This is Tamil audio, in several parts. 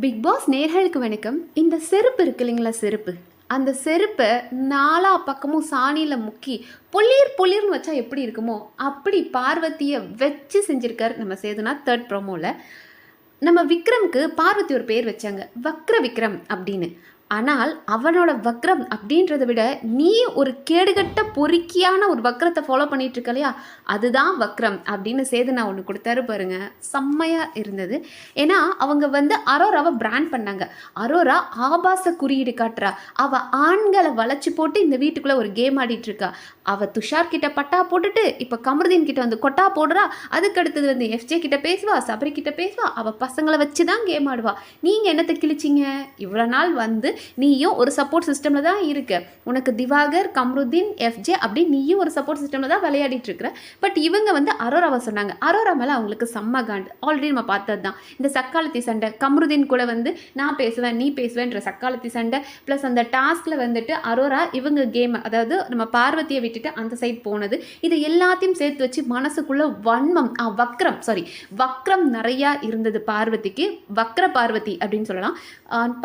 பிக் பாஸ் நேர்களுக்கு வணக்கம். இந்த செருப்பு இருக்கு இல்லைங்களா செருப்பு? அந்த செருப்பை நாலா பக்கமும் சாணியில் முக்கி பொளிர் பொளிர்னு வச்சா எப்படி இருக்குமோ அப்படி பார்வதியை வச்சு செஞ்சுருக்கார் நம்ம சேதுனா தேர்ட் ப்ரோமோவில் நம்ம விக்ரம்க்கு பார்வதி ஒரு பேர் வச்சாங்க. வக்ர விக்ரம் அப்படின்னு. ஆனால் அவனோட வக்ரம் அப்படின்றத விட நீ ஒரு கேடுகட்ட பொறுக்கியான ஒரு வக்ரத்தை ஃபாலோ பண்ணிட்டு இருக்க இல்லையா? அதுதான் வக்ரம் அப்படின்னு சேது நான் ஒன்று கொடுத்தாரு பாருங்க. செம்மையாக இருந்தது. ஏன்னா அவங்க வந்து அரோராவை பிராண்ட் பண்ணாங்க. அரோரா ஆபாச குறியீடு காட்டுறா. அவ ஆண்களை வளைச்சு போட்டு இந்த வீட்டுக்குள்ளே ஒரு கேம் ஆடிட்டு இருக்கா. அவ துஷார் கிட்ட பட்டா போட்டுட்டு இப்போ கமருதீன் கிட்ட வந்து கொட்டா போடுறா. அதுக்கு அடுத்தது வந்து எஃப்ஜே கிட்ட பேசுவா சபரி கிட்ட பேசுவா. அவ பசங்களை வச்சு தான் கேம் ஆடுவா. நீங்கள் என்னத்தை கிழிச்சிங்க? இவ்வளோ நாள் வந்து நீயும் ஒரு சப்போர்ட் சிஸ்டமில் தான் இருக்க. உனக்கு திவாகர் கம்ருதீன் எஃப்ஜே அப்படி நீயும் ஒரு சப்போர்ட் சிஸ்டமில் தான் விளையாடிட்டு இருக்கிற. பட் இவங்க வந்து அரோராவை சொன்னாங்க. அரோரா மேலே அவங்களுக்கு செம்ம காண்டு. ஆல்ரெடி நம்ம பார்த்தது தான். இந்த சக்காலத்தி சண்டை. கம்ருதீன் கூட வந்து நான் பேசுவேன் நீ பேசுவேன்ற சக்காலத்தி சண்டை. ப்ளஸ் அந்த டாஸ்கில் வந்துட்டு அரோரா இவங்க கேம் அதாவது நம்ம பார்வதியை விட்டுட்டு அந்த சைட் போனது. இது எல்லாத்தையும் சேர்த்து வச்சு மனசுக்குள்ள வன்மம் வக்ரம் சாரி வக்ரம் நிறையா இருந்தது பார்வதிக்கு. வக்ர பார்வதி அப்படின்னு சொல்லலாம்.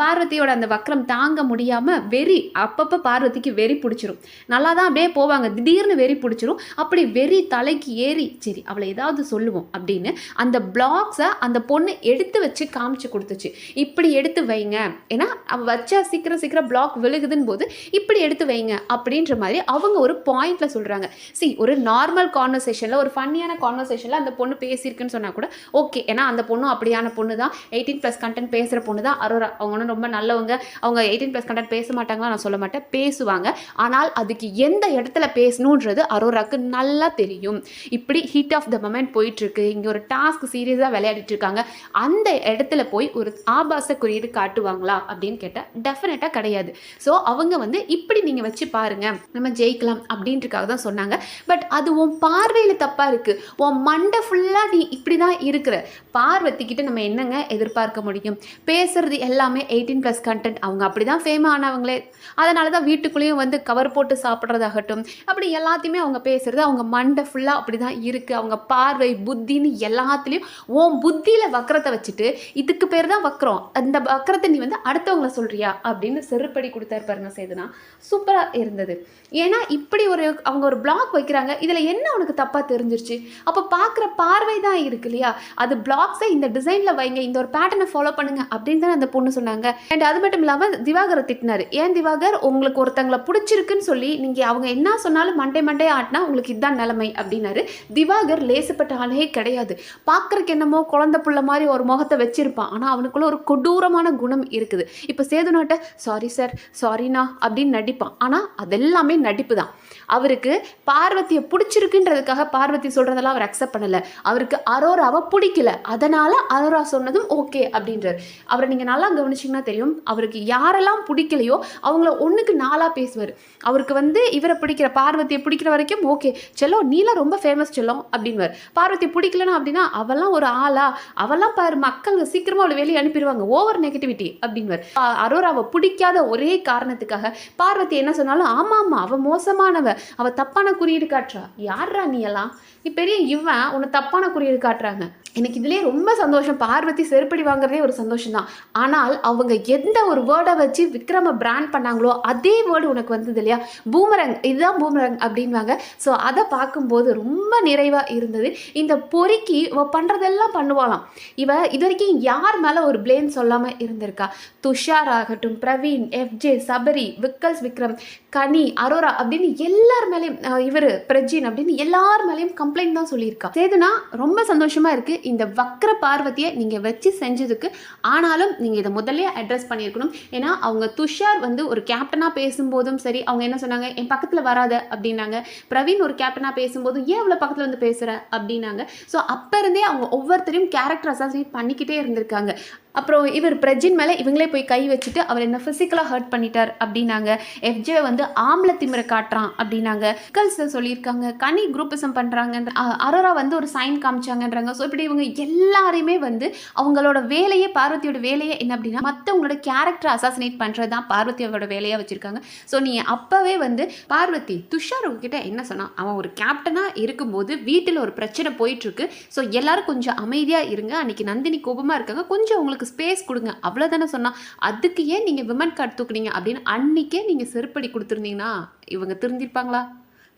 பார்வதியோட அந்த வக்ரம் தாங்க முடியாமல் வெறி அப்பப்போ பார்வதிக்கு வெறி பிடிச்சிரும். நல்லா தான் அப்படியே போவாங்க. திடீர்னு வெறி பிடிச்சிரும். அப்படி வெறி தலைக்கு ஏறி சரி அவளை ஏதாவது சொல்லுவோம் அப்படின்னு அந்த பிளாக்ஸை அந்த பொண்ணு எடுத்து வச்சு காமிச்சு கொடுத்துச்சு. இப்படி எடுத்து வைங்க. ஏன்னா அவள் வச்சா சீக்கிரம் சீக்கிரம் பிளாக் விழுகுதுன்னு போது இப்படி எடுத்து வைங்க அப்படின்ற மாதிரி அவங்க ஒரு பாயிண்டில் சொல்கிறாங்க சி ஒரு நார்மல் கான்வர்சேஷனில் ஒரு ஃபன்னியான கான்வர்சேஷனில் அந்த பொண்ணு பேசியிருக்குன்னு சொன்னால் கூட ஓகே ஏன்னா அந்த பொண்ணும் அப்படியான பொண்ணு தான் எயிட்டீன் ப்ளஸ் கண்டென்ட் பேசுகிற பொண்ணு தான் அரோரா அவங்க ரொம்ப நல்லவங்க. அவங்க எயிட்டீன் ப்ளஸ் கண்டென்ட் பேச மாட்டாங்களா நான் சொல்ல மாட்டேன். பேசுவாங்க. ஆனால் அதுக்கு எந்த இடத்துல பேசணுன்றது அரோராக்கு நல்லா தெரியும். இப்படி ஹீட் ஆஃப் த மொமெண்ட் போயிட்டுருக்கு. இங்கே ஒரு டாஸ்க் சீரியஸாக விளையாடிட்டு இருக்காங்க அந்த இடத்துல போய் ஒரு ஆபாச குறியீடு காட்டுவாங்களா அப்படின்னு கேட்டால் டெஃபினட்டாக கிடையாது. ஸோ அவங்க வந்து இப்படி நீங்கள் வச்சு பாருங்க. நம்ம ஜெயிக்கலாம் அப்படின்றக்காக தான் சொன்னாங்க. பட் அது உன் பார்வையில் தப்பாக இருக்குது உன் மண்டை ஃபுல்லாக நீ இப்படி தான் இருக்கிற. பார்வத்திக்கிட்ட நம்ம என்னங்க எதிர்பார்க்க முடியும்? பேசுறது எல்லாமே எயிட்டீன் ப்ளஸ் கண்டென்ட் அவங்க அப்படி தான் ஃபேம் ஆனவங்களே. அதனால தான் வீட்டுக்குள்ளேயும் வந்து கவர் போட்டு சாப்பிட்றதாகட்டும் அப்படி எல்லாத்தையுமே அவங்க பேசுகிறது அவங்க மண்டை ஃபுல்லாக அப்படி தான் இருக்குது அவங்க பார்வை புத்தின்னு எல்லாத்துலேயும் உன் புத்தியில் வக்கரத்தை வச்சுட்டு இதுக்கு பேர் தான் வக்கரம். அந்த வக்கரத்தை நீ வந்து அடுத்தவங்கள சொல்கிறியா அப்படின்னு செருப்படி கொடுத்தாரு பாருங்க சேதுனா சூப்பராக இருந்தது. ஏன்னா இப்படி ஒரு அவங்க ஒரு பிளாக் வைக்கிறாங்க. இதில் என்ன உனக்கு தப்பாக தெரிஞ்சிருச்சு? அப்போ பார்க்குற பார்வை தான் இருக்கு இல்லையா? அது பிளாக்ஸை இந்த டிசைனில் வைங்க இந்த ஒரு பேட்டர்னை ஃபாலோ பண்ணுங்க அப்படின்னு தான் அந்த பொண்ணு சொன்னாங்க. அண்ட் அது மட்டும் இல்லாமல் திவாகரை திட்டினார். ஏன் திவாகர்? உங்களுக்கு ஒருத்தங்களை பிடிச்சிருக்குன்னு சொல்லி நீங்கள் அவங்க என்ன சொன்னாலும் மண்டே மண்டே ஆட்டினா உங்களுக்கு இதுதான் நிலைமை அப்படின்னாரு. திவாகர் லேசுப்பட்ட ஆளே கிடையாது. பார்க்குறக்கு என்னமோ குழந்தை புள்ள மாதிரி ஒரு முகத்தை வச்சிருப்பான். ஆனால் அவனுக்குள்ள ஒரு கொடூரமான குணம் இருக்குது. இப்போ சேது நாட்டை சாரி சார் சாரிண்ணா அப்படின்னு நடிப்பான். ஆனால் அதெல்லாமே நடிப்பு தான். அவருக்கு பார்வதியை பிடிச்சிருக்குன்றதுக்காக பார்வதி சொல்கிறதெல்லாம் அவர் அக்செப்ட் பண்ணலை. அவருக்கு அரோராவை பிடிக்கல. அதனால் அரோரா சொன்னதும் ஓகே அப்படின்றார். அவரை நீங்கள் நல்லா கவனிச்சிங்கன்னா தெரியும். அவருக்கு யாரெல்லாம் பிடிக்கலையோ அவங்கள ஒன்றுக்கு நாளாக பேசுவார். அவருக்கு வந்து இவரை பிடிக்கிற பார்வதியை பிடிக்கிற வரைக்கும் ஓகே செல்லோ நீலாம் ரொம்ப ஃபேமஸ் செல்லோ அப்படின்வார் பார்வதி பிடிக்கலனா அப்படின்னா அவெல்லாம் ஒரு ஆளா? அவெல்லாம் பாரு மக்கள் சீக்கிரமாக அவளை வெளியே அனுப்பிடுவாங்க. ஓவர் நெகட்டிவிட்டி அப்படின்வார் அரோராவை பிடிக்காத ஒரே காரணத்துக்காக பார்வதி என்ன சொன்னாலும் ஆமாம் ஆமாம் அவள் மோசமானவ. அவள் தப்பான குறியீடு காட்டுறா. யாரா நீ எல்லாம்? நீ பெரிய இவன் உன்னை தப்பான குறியீடு காட்டுறாங்க. எனக்கு இதுலேயே ரொம்ப சந்தோஷம். பார்வதி செருப்படி வாங்குறதே ஒரு சந்தோஷம் தான் ஆனால் அவங்க எந்த ஒரு வேர்டை வச்சு விக்ரம பிராண்ட் பண்ணாங்களோ அதே வேர்டு உனக்கு வந்தது இல்லையா? பூமரங் இதுதான் பூமரங் அப்படின்வாங்க ஸோ அதை பார்க்கும்போது ரொம்ப நிறைவாக இருந்தது. இந்த பொறுக்கி இவ பண்ணுறதெல்லாம் பண்ணுவாளாம். இவ இது வரைக்கும் யார் மேலே ஒரு பிளேம் சொல்லாமல் இருந்திருக்கா? துஷார் ஆகட்டும் பிரவீன் எஃப்ஜே சபரி விக்கல்ஸ் விக்ரம் கனி அரோரா அப்படின்னு எல்லார் மேலேயும் இவர் பிரஜின் அப்படின்னு எல்லார் மேலேயும் கம்ப்ளைண்ட் தான் சொல்லியிருக்கா. சேதுனா ரொம்ப சந்தோஷமா இருக்கு. இந்த வக்ர பார்வதியை நீங்கள் வச்சு செஞ்சதுக்கு ஆனாலும் நீங்கள் இதை முதல்ல அட்ரஸ் பண்ணியிருக்கணும். ஏன்னா அவங்க துஷார் வந்து ஒரு கேப்டனாக பேசும்போதும் சரி அவங்க என்ன சொன்னாங்க? என் பக்கத்தில் வராத அப்படின்னாங்க. பிரவீன் ஒரு கேப்டனாக பேசும்போது ஏன் அவ்வளோ பக்கத்தில் வந்து பேசுகிற அப்படின்னாங்க. ஸோ அப்போ இருந்தே அவங்க ஒவ்வொருத்தரையும் கேரக்டர் அசாசினேட் பண்ணிக்கிட்டே இருந்திருக்காங்க. அப்புறம் இவர் பிரஜின் மேலே இவங்களே போய் கை வச்சுட்டு அவர் என்ன ஃபிசிக்கலாக ஹர்ட் பண்ணிட்டார் அப்படின்னாங்க. எஃப்ஜே வந்து ஆம்பளை திமிரை காட்டுறான் அப்படின்னாங்க. கேர்ள்ஸில் சொல்லியிருக்காங்க கனி குரூப்பிசம் பண்ணுறாங்க அரோரா வந்து ஒரு சைன் காமிச்சாங்கன்றாங்க. ஸோ இப்படி இவங்க எல்லாரையுமே வந்து அவங்களோட வேலையே பார்வதியோட வேலையே என்ன அப்படின்னா மற்றவங்களோட கேரக்டர் அசாசினேட் பண்ணுறது தான் பார்வதியோட வேலையாக வச்சுருக்காங்க. ஸோ நீ அப்போவே வந்து பார்வதி துஷார் உங்ககிட்ட என்ன சொன்னான் அவன் ஒரு கேப்டனாக இருக்கும்போது வீட்டில் ஒரு பிரச்சனை போயிட்டுருக்கு ஸோ எல்லோரும் கொஞ்சம் அமைதியாக இருங்க. அன்றைக்கி நந்தினி கோபமாக இருக்காங்க. கொஞ்சம் உங்களுக்கு அவங்களுக்கு ஸ்பேஸ் கொடுங்க. அவ்வளோதானே சொன்னால் அதுக்கு ஏன் நீங்கள் விமன் கார்டு தூக்குனீங்க அப்படின்னு அன்னைக்கே நீங்கள் செருப்படி கொடுத்துருந்தீங்கன்னா இவங்க திருந்திருப்பாங்களா?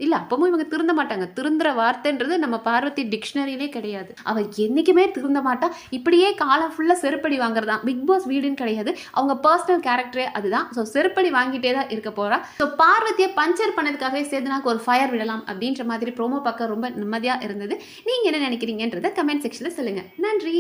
இல்லை அப்பவும் இவங்க திருந்த மாட்டாங்க. திருந்துற வார்த்தைன்றது நம்ம பார்வதி டிக்ஷனரியிலே கிடையாது. அவள் என்றைக்குமே திருந்த மாட்டா. இப்படியே காலம் ஃபுல்லாக செருப்படி வாங்குறதா? பிக் பாஸ் வீடுன்னு கிடையாது. அவங்க பர்சனல் கேரக்டரே அதுதான். ஸோ செருப்படி வாங்கிட்டே தான் இருக்க போறா. ஸோ பார்வதியை பஞ்சர் பண்ணதுக்காகவே சேதுனாக்கு ஒரு ஃபயர் விடலாம் அப்படின்ற மாதிரி ப்ரோமோ பார்க்க ரொம்ப நிம்மதியாக இருந்தது. நீங்கள் என்ன நினைக்கிறீங்கன்றத கமெண்ட் செக்ஷனில் சொல்லுங்கள் நன்றி.